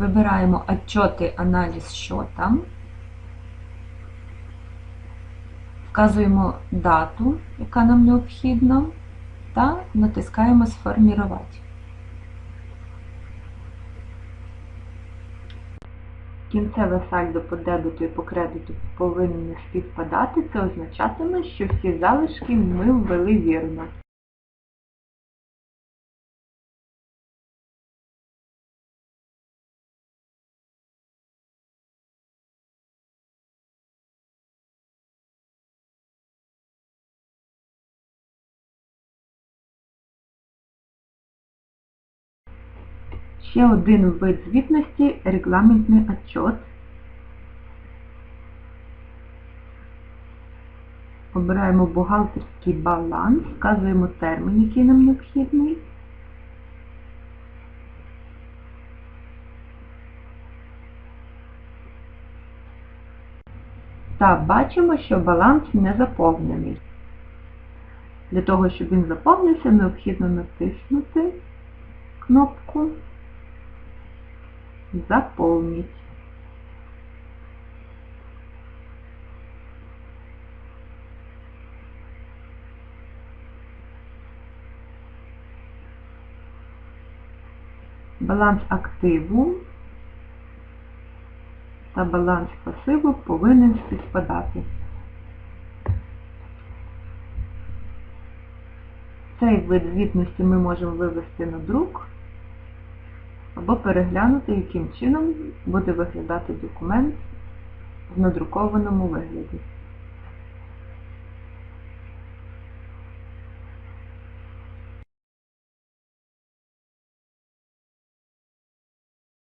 Вибираємо отчоти, аналіз, там. Вказуємо дату, яка нам необхідна, та натискаємо Сформірувати. Кінцеве сальдо по дебету і по кредиту повинні співпадати. Це означатиме, що всі залишки ми ввели вірно. Ще один вид звітності – регламентний отчет. Обираємо бухгалтерський баланс, вказуємо термін, який нам необхідний. Та бачимо, що баланс не заповнений. Для того, щоб він заповнився, необхідно натиснути кнопку Заполнить. Баланс активу та баланс пасиву повинен співпадати. Цей вид звітності ми можемо вивести на друк або переглянути, яким чином буде виглядати документ в надрукованому вигляді.